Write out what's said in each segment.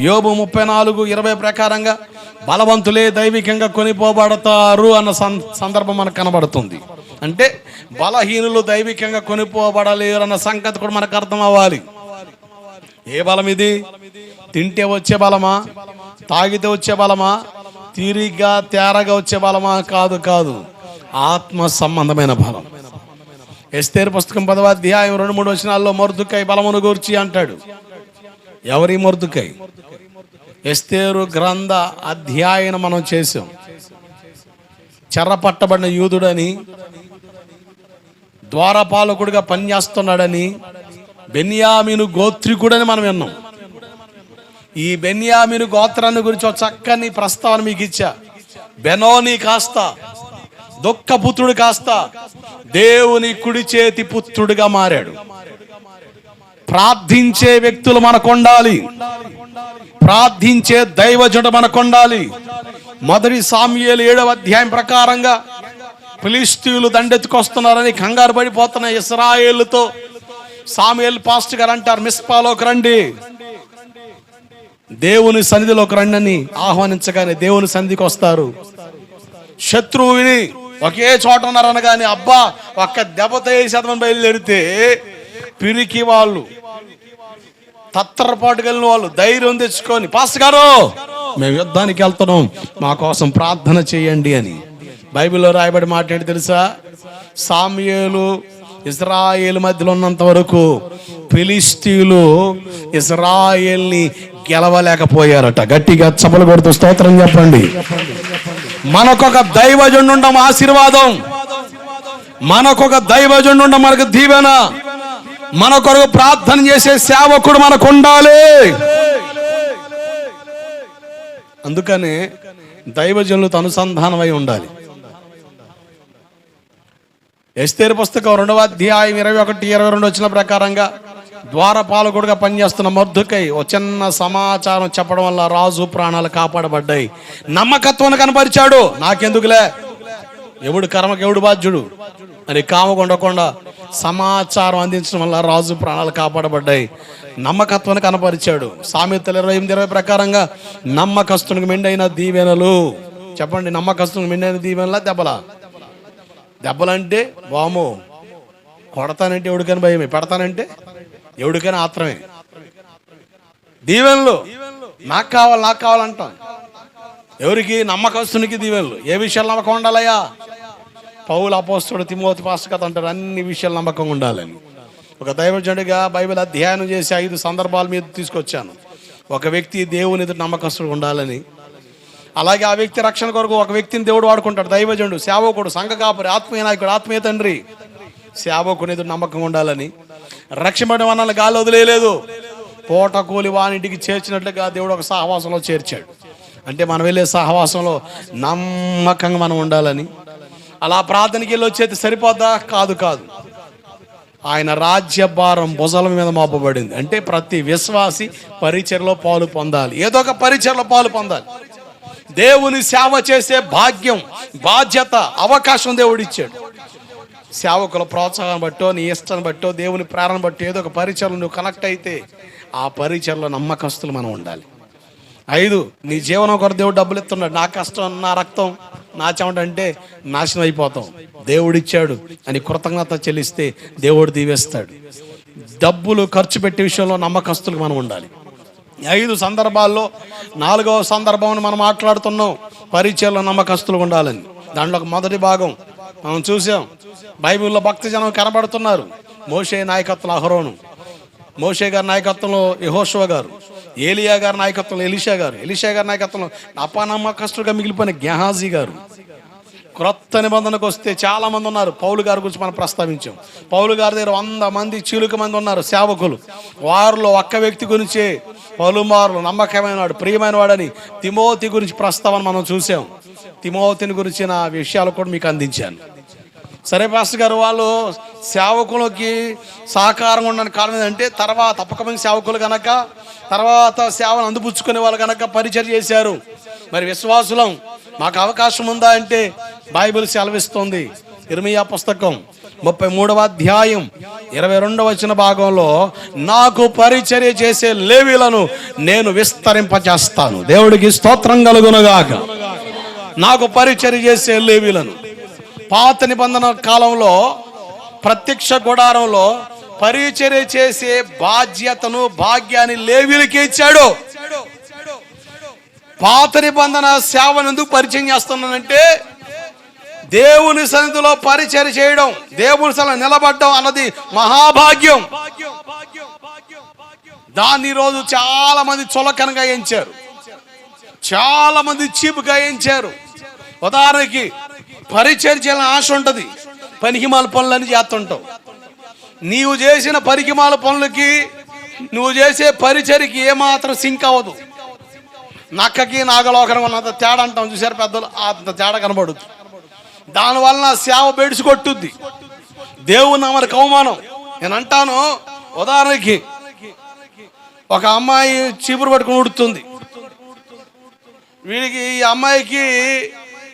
యోబు ముప్పై నాలుగు ఇరవై ప్రకారంగా బలవంతులే దైవికంగా కొనిపోబడతారు అన్న సందర్భం మనకు కనబడుతుంది. అంటే బలహీనులు దైవికంగా కొనిపోబడలేరు అన్న సంగతి కూడా మనకు అర్థం అవ్వాలి. ఏ బలం ఇది? తింటే వచ్చే బలమా? తాగితే వచ్చే బలమా? తీరిగ్గా తేరగా వచ్చే బలమా? కాదు కాదు. ఆత్మ సంబంధమైన బలం. ఎస్తేరు పుస్తకం పదవ అధ్యాయం రెండు మూడు వచనాల్లో మొర్దుకై బలమును గూర్చి అంటాడు. ఎవరి మొర్దుకై? ఎస్తేరు గ్రంథ అధ్యాయన మనం చేసాం చెర్రపట్టబడిన యూదుడని ద్వారపాలకుడిగా పనిచేస్తున్నాడని బెన్యామీను గోత్రికుడని మనం విన్నాం. ఈ బెన్యామీను గోత్రాన్ని గురించి ఒక చక్కని ప్రస్తావన మీకు ఇచ్చా. బెనోని కాస్త దుఃఖ పుత్రుడు కాస్త దేవుని కుడి చేతి పుత్రుడిగా మారాడు. ప్రార్థించే వ్యక్తులు మనకు ఉండాలి. ప్రార్థించే దైవజుడు మనకు ఉండాలి. మొదటి సామ్యులు ఏడవ అధ్యాయం ప్రకారంగా ఫిలిస్తీన్లు దండెత్తుకొస్తున్నారని కంగారు పడిపోతున్న ఇస్రాయేళ్ళతో సాముయేల్ పాస్ట్ గారు అంటారు మిస్పాలోకి రండి. దేవుని సన్నిధిలోకి రండి అని ఆహ్వానించగానే దేవుని సన్నిధికి వస్తారు. శత్రువుని ఒకే చోట ఉన్నారనగానే అబ్బా ఒక్క దెబ్బతో వేసేదమని బయలుదేరితే పిరికి వాళ్ళు తత్తరపాటు కలిగిన వాళ్ళు ధైర్యం తెచ్చుకొని. పాస్ గారు మేము యుద్ధానికి వెళ్తున్నాం. మా కోసం ప్రార్థన చేయండి అని. బైబిల్లో రాయబడి మాట ఏంటి తెలుసా? సామ్యేలు ఇజ్రాయేల్ మధ్యలో ఉన్నంత వరకు ఫిలిస్తీన్లు ఇజ్రాయేల్ని గెలవలేకపోయారట. గట్టిగా చపలు కొడుతూ స్తోత్రం చెప్పండి. మనకొక దైవజుండు ఆశీర్వాదం. మనకొక దైవజుండు ఉండడం మనకు దీవెన. మన కొరకు ప్రార్థన చేసే సేవకుడు మనకు ఉండాలి అందుకనే దైవజనులతో అనుసంధానమై ఉండాలి. ఎస్తేరు పుస్తకం రెండవ అధ్యాయం ఇరవై ఒకటి ఇరవై రెండు వచ్చిన ప్రకారంగా ద్వారపాలకుడుగా పనిచేస్తున్న మర్దుకై ఓ చిన్న సమాచారం చెప్పడం వల్ల రాజు ప్రాణాలు కాపాడబడ్డాయి. నమ్మకత్వాన్ని కనపరిచాడు. నాకెందుకులే? ఎవడు కర్మకి ఎవడు బాధ్యుడు? అని కామకొండకుండా సమాచారం అందించడం వల్ల రాజు ప్రాణాలు కాపాడబడ్డాయి. నమ్మకత్వాన్ని కనపరిచాడు. సామెతలు ఇరవై ఎనిమిది ఇరవై ప్రకారంగా నమ్మకస్తునికి మెండైన దీవెనలు. చెప్పండి నమ్మకస్తునికి మెండైన దీవెనలా దెబ్బలా? దెబ్బలంటే వాము. కొడతానంటే ఎవడికైనా భయమే. పెడతానంటే ఎవడికైనా ఆత్రమే. దీవెనలు. నాకు కావాలి నాకు కావాలంటాం. ఎవరికి? నమ్మకస్తునికి దీవెనలు. ఏ విషయాలు నమ్మకం ఉండాలయ్యా? పౌలు అపోస్తుడు తిమోతి పాస్టర్ కథ అంటారు. అన్ని విషయాలు నమ్మకంగా ఉండాలని. ఒక దైవజనుడిగా బైబిల్ అధ్యయనం చేసి ఐదు సందర్భాల మీద తీసుకొచ్చాను. ఒక వ్యక్తి దేవుని ఎదురు నమ్మకస్తుడు ఉండాలని. అలాగే ఆ వ్యక్తి రక్షణ కొరకు ఒక వ్యక్తిని దేవుడు వాడుకుంటాడు. దైవజనుడు సేవకుడు సంఘ కాపురి ఆత్మీయ నాయకుడు ఆత్మీయ తండ్రి. సేవకుని ఎదురు నమ్మకం ఉండాలని. రక్షణ వనాలను గాలి వదిలేదు పూట కూలి వానింటికి చేర్చినట్లుగా దేవుడు ఒక సహవాసంలో చేర్చాడు. అంటే మనం వెళ్ళే సహవాసంలో నమ్మకంగా మనం ఉండాలని. అలా ప్రార్థనకి వెళ్ళి వచ్చేది సరిపోద్దా? కాదు కాదు. ఆయన రాజ్య భారం భుజల మీద మోపబడింది. అంటే ప్రతి విశ్వాసి పరిచయలో పాలు పొందాలి. ఏదో ఒక పరిచయలో పాలు పొందాలి. దేవుని సేవ చేసే భాగ్యం బాధ్యత అవకాశం దేవుడు ఇచ్చాడు. సేవకుల ప్రోత్సాహం బట్టో నీ ఇష్టాన్ని బట్టో దేవుని ప్రేరణ బట్టో ఏదో ఒక పరిచయం నువ్వు కనెక్ట్ అయితే ఆ పరిచయలో నమ్మకస్తులు మనం ఉండాలి. ఐదు నీ జీవనం కొరకు దేవుడు డబ్బులు ఇస్తున్నాడు. నా కష్టం నా రక్తం నా చెమట అంటే నాశనం అయిపోతాం. దేవుడు ఇచ్చాడు అని కృతజ్ఞత చెల్లిస్తే దేవుడు దీవేస్తాడు. డబ్బులు ఖర్చు పెట్టే విషయంలో నమ్మకస్తులు మనం ఉండాలి. ఐదు సందర్భాల్లో నాలుగవ సందర్భం మనం మాట్లాడుతున్నాం. పరిచయంలో నమ్మకస్తులు ఉండాలని. దాంట్లో ఒక మొదటి భాగం మనం చూసాం. బైబిల్లో భక్తి జనం కనబడుతున్నారు. మోషే నాయకత్వం అహరోను. మోషే గారి నాయకత్వంలో యహోశివ గారు ఏలియా గారి నాయకత్వంలో ఎలిషా గారు ఎలిషా గారి నాయకత్వంలో అపానమ్మకస్తుడిగా మిగిలిపోయిన గెహాజీ గారు. క్రొత్త నిబంధనకు వస్తే చాలామంది ఉన్నారు. పౌలు గారి గురించి మనం ప్రస్తావించాం. పౌలు గారి దగ్గర వంద మంది చీలుక మంది ఉన్నారు సేవకులు. వారిలో ఒక్క వ్యక్తి గురించే పలుమారులు నమ్మకమైన వాడు ప్రియమైన వాడని తిమోతి గురించి ప్రస్తావన మనం చూసాం. తిమోతిని గురించిన విషయాలు కూడా మీకు అందించాను. సరే పాస్టర్ గారు వాళ్ళు సేవకులకి సహకారం ఉండడానికి కారణం ఏంటంటే తర్వాత తప్పకమైన సేవకులు కనుక తర్వాత సేవను అందుపుచ్చుకునే వాళ్ళు కనుక పరిచయం చేశారు. మరి విశ్వాసులం మాకు అవకాశం ఉందా అంటే బైబిల్ సెలవిస్తుంది. ఇర్మియా పుస్తకం ముప్పై మూడవ అధ్యాయం ఇరవై రెండవ వచ్చిన భాగంలో నాకు పరిచర్య చేసే లేవీలను నేను విస్తరింపచేస్తాను దేవుడికి స్తోత్రం కలుగునగాక. నాకు పరిచర్య చేసే లేవీలను పాత నిబంధన కాలంలో ప్రత్యక్ష గుడారంలో పరిచర్య చేసే బాధ్యతను భాగ్యాన్ని లేవీలకి ఇచ్చాడు. పాత నిబంధన సేవను ఎందుకు పరిచయం చేస్తున్నానంటే దేవుని సన్నిధిలో పరిచయం చేయడం దేవుని సన్నిధిలో నిలబడడం అన్నది మహాభాగ్యం. దాన్ని రోజు చాలా మంది చులకనగా ఎంచారు. చాలా మంది చీపుగా ఎంచారు. ఉదాహరణకి పరిచయం చేయాలని ఆశ ఉంటుంది. పనికిమాల పనులని చేస్తుంటావు. నీవు చేసిన పరికిమాల పనులకి నువ్వు చేసే పరిచరికి ఏమాత్రం సింక్ అవ్వదు. నక్కకి నాగలోకరం ఉన్నంత తేడా అంటాం చూసారు పెద్దలు అంత తేడా కనబడుద్ది. దానివల్ల సేవ బెడిసి కొట్టుద్ది. దేవుని అమరికి అవమానం. నేను అంటాను ఉదాహరణకి ఒక అమ్మాయి చీపురు పట్టుకుని ఉడుతుంది. వీడికి ఈ అమ్మాయికి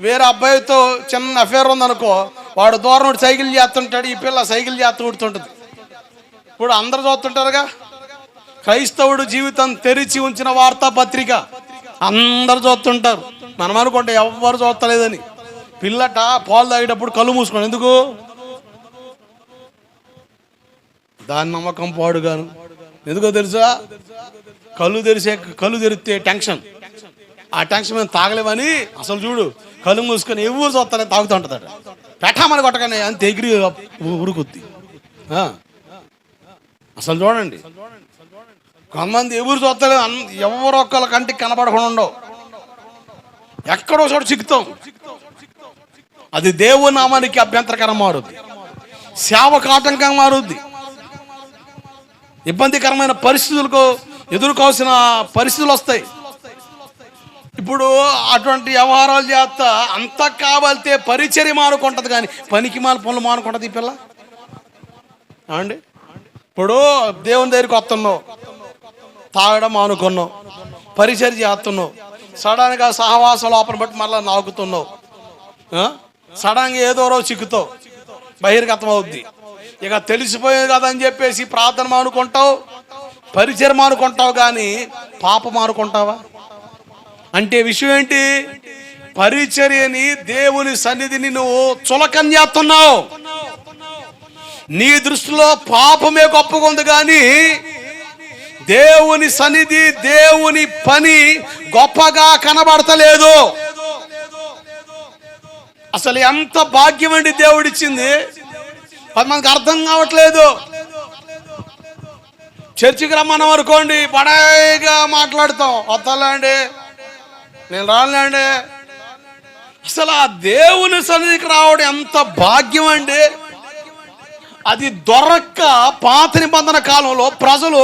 వేరే అబ్బాయితో చిన్న అఫేర్ ఉందనుకో వాడు దూరం సైకిల్ చేస్తుంటాడు ఈ పిల్ల సైకిల్ చేస్తూ ఉడుతుంటుంది ఇప్పుడు అందరు చూస్తుంటారుగా? క్రైస్తవుడు జీవితం తెరిచి ఉంచిన వార్తాపత్రిక. అందరు చూస్తుంటారు. మనం అనుకుంటే ఎవ్వరు చూస్తలేదని. పిల్లట పాలు తాగేటప్పుడు కళ్ళు మూసుకోండి. ఎందుకు? దాని నమ్మకం పాడుగాను. ఎందుకో తెలుసా? కళ్ళు తెరిసే కళ్ళు తెరిస్తే టెన్షన్. ఆ టెన్షన్ మేము తాగలేమని అసలు చూడు. కళ్ళు మూసుకొని ఎవరు చూస్తారని తాగుతూ ఉంటుందట. పెట్టమని కొట్టగానే అంత ఎగిరి ఉరుకుద్ది అసలు చూడండి. కొంతమంది ఎవరు చూస్తలేదు అన్- ఎవరు ఒక్కళ్ళ కంటికి కనపడకుండా ఉండవు. ఎక్కడో చోట చిక్కుతాం. అది దేవుని నామానికి అభ్యంతరకరం మారుద్ది. సేవకు ఆటంకం మారుద్ది. ఇబ్బందికరమైన పరిస్థితులకు ఎదుర్కోవాల్సిన పరిస్థితులు వస్తాయి. ఇప్పుడు అటువంటి వ్యవహారాలు చేస్తా అంత కావాలితే పరిచర్య మానుకుంటది కానీ పనికి మాల పనులు మానుకుంటది ఈ పిల్ల? అండి ఇప్పుడు దేవుని దగ్గరికి వస్తున్నావు తాగడం మానుకున్నావు పరిచర్య చేస్తున్నావు సడన్గా సహవాస లోపల బట్టి మళ్ళీ నాగుతున్నావు సడన్గా ఏదో రోజు చిక్కుతావు బహిర్గతం అవుద్ది. ఇక తెలిసిపోయేది కదా అని చెప్పేసి ప్రార్థన మానుకుంటావు పరిచయం మానుకుంటావు కానీ పాప మానుకుంటావా? అంటే విషయం ఏంటి? పరిచర్యని దేవుని సన్నిధిని నువ్వు చులకం చేస్తున్నావు. నీ దృష్టిలో పాపమే గొప్పగా ఉంది కానీ దేవుని సన్నిధి దేవుని పని గొప్పగా కనబడతలేదు. అసలు ఎంత భాగ్యం అండి దేవుడిచ్చింది? అది మనకు అర్థం కావట్లేదు. చర్చికి రమ్మన్నాం అనుకోండి బడాయిగా మాట్లాడతాం. వస్తాలండి నేను రానులేండి అసలు ఆ దేవుని సన్నిధికి రావడం ఎంత భాగ్యం అండి? అది దొరక్క పాత నిబంధన కాలంలో ప్రజలు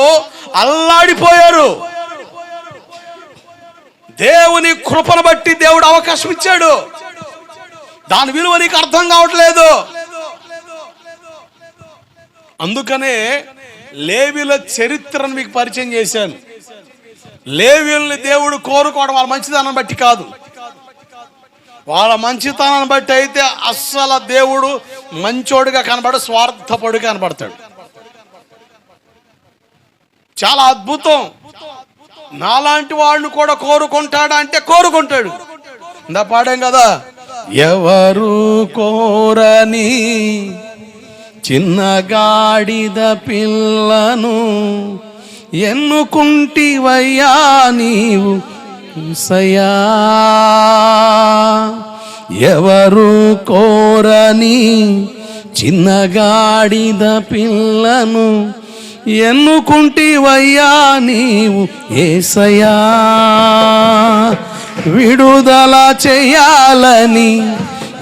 అల్లాడిపోయారు. దేవుని కృపను బట్టి దేవుడు అవకాశం ఇచ్చాడు. దాని విలువ నీకు అర్థం కావట్లేదు. అందుకనే లేవిల చరిత్రను మీకు పరిచయం చేశాను. లేవీల్ని దేవుడు కోరుకోవడం వాళ్ళ మంచితనం బట్టి కాదు. వాళ్ళ మంచితనాన్ని బట్టి అయితే అస్సలు దేవుడు మంచోడుగా కనబడు స్వార్థపడు కనబడతాడు. చాలా అద్భుతం. నాలాంటి వాళ్ళు కూడా కోరుకుంటాడా అంటే కోరుకుంటాడు. ఇందా పాడాం కదా? ఎవరు కోరని చిన్న గాడిద పిల్లను ఎన్నుకుంటివయ్యా నీవు సయా ఎవరు కోరని చిన్న గాడిద పిల్లను ఎన్నుకుంటివయ్యా నీవు ఏసయా? విడుదల చేయాలని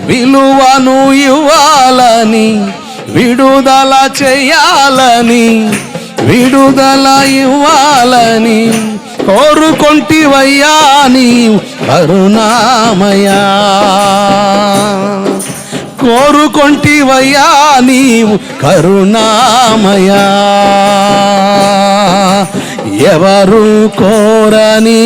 విలువను ఇవ్వాలని విడుదల చేయాలని విడుదల ఇవ్వాలని కోరుకొంటివయ్యా నీవు కరుణామయా. కోరుకొంటివయ్యా నీవు కరుణామయా. ఎవరు కోరని?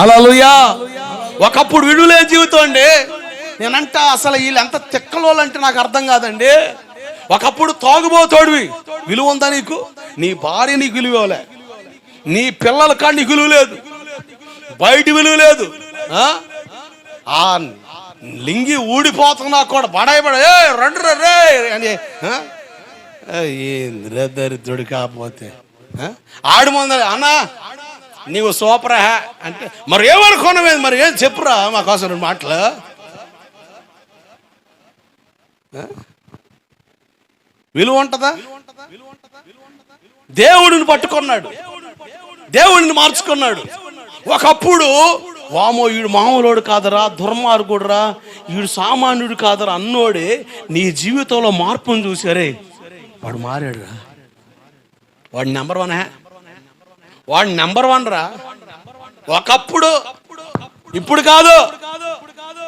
అలలుయా ఒకప్పుడు విడులే జీవితం అండి. నేనంట అసలు వీళ్ళు ఎంత తిక్కలోళ్ళు అంటే నాకు అర్థం కాదండి. ఒకప్పుడు తాగుబోతోడివి. విలువ ఉందా నీకు? నీ భార్య నీకు విలువలే నీ పిల్లల కాడి నీకు విలువ లేదు. బయట విలువ లేదు. ఆ? లింగి ఊడిపోతున్నా కూడా బడాయి బడ ఏ రెండు రే అని ఆ? ఏంద్రా దరిద్రుడు కాకపోతే ఆడు ముందర అన్నా నీవు సూపరా అంటే మరి ఏమనుకున్నావు మరి ఏం చెప్పురా మా కోసం రెండు మాటలు? విలువ ఉంటుందా? దేవుడిని పట్టుకున్నాడు. దేవుడిని మార్చుకున్నాడు. ఒకప్పుడు వామో వీడు మామూలోడు కాదరా దుర్మార్గుడురా వీడు సామాన్యుడు కాదరా అన్నోడే నీ జీవితంలో మార్పును చూసారే వాడు మారాడురా. వాడు నెంబర్ వన్ వాడు నెంబర్ వన్ రా. ఒకప్పుడు ఇప్పుడు కాదు.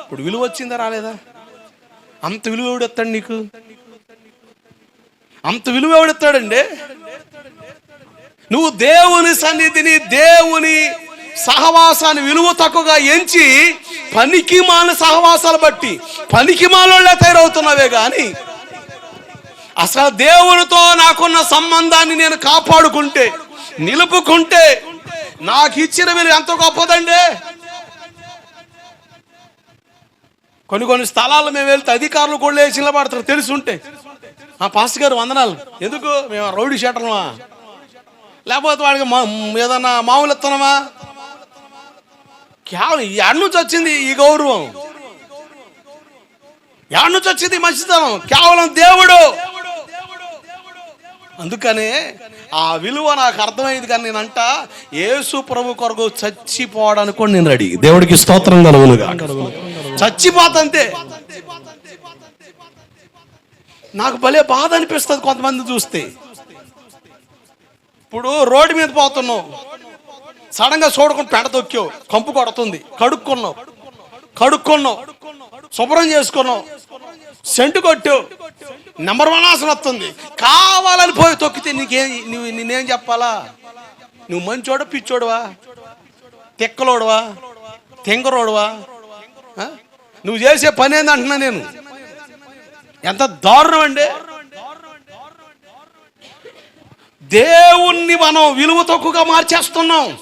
ఇప్పుడు విలువ వచ్చిందా రాలేదా? అంత విలువ ఎవడెత్తాడు నీకు? అంత విలువ ఎవడెత్తాడండి? నువ్వు దేవుని సన్నిధిని దేవుని సహవాసాన్ని విలువ తక్కువగా ఎంచి పనికి మాల సహవాసాలు బట్టి పనికి మాలోళ్ళే తయారవుతున్నావే కానీ అసలు దేవునితో నాకున్న సంబంధాన్ని నేను కాపాడుకుంటే నిలుపుకుంటే నాకు ఇచ్చిన విలువ ఎంత గొప్పదండి? కొన్ని కొన్ని స్థలాలు మేము వెళ్తే అధికారులు కూడా లేచి నిలబడతారు. తెలిసి ఉంటే ఆ పాస్టర్ గారు వందనాలు. ఎందుకు? మేము రౌడీ షీటర్మా? లేకపోతే వాడికి మా ఏదన్నా మామూలు ఇస్తున్నామా కేవలం ఎడ నుంచి వచ్చింది ఈ గౌరవం. ఎడ నుంచి వచ్చింది మంచితనం కేవలం దేవుడు. అందుకనే ఆ విలువ నాకు అర్థమైంది కానీ నేనంట యేసు ప్రభు కొరకు చచ్చిపోవడానికి కూడా నేను రెడీ. దేవుడికి స్తోత్రం కలుగులుగా చచ్చిపోతంతే. నాకు భలే బాధ అనిపిస్తుంది కొంతమంది చూస్తే. ఇప్పుడు రోడ్డు మీద పోతున్నావు. సడన్గా చూడకుండా పెడ తొక్కావు. కంపు కొడుతుంది. కడుక్కున్నావు. కడుక్కున్నావు. శుభ్రం చేసుకున్నావు. సెంటు కొట్టావు. నెంబర్ వన్ ఆసన వస్తుంది. కావాలని పోయి తొక్కితే నీకేం నువ్వు నేనేం చెప్పాలా? నువ్వు మంచోడ పిచ్చోడువా? తిక్కలోడువా? తెంగరోడువా? నువ్వు చేసే పని ఏందంటున్నా నేను? ఎంత దారుణం అండి. దేవుణ్ణి మనం విలువ తక్కువగా మార్చేస్తున్నాం.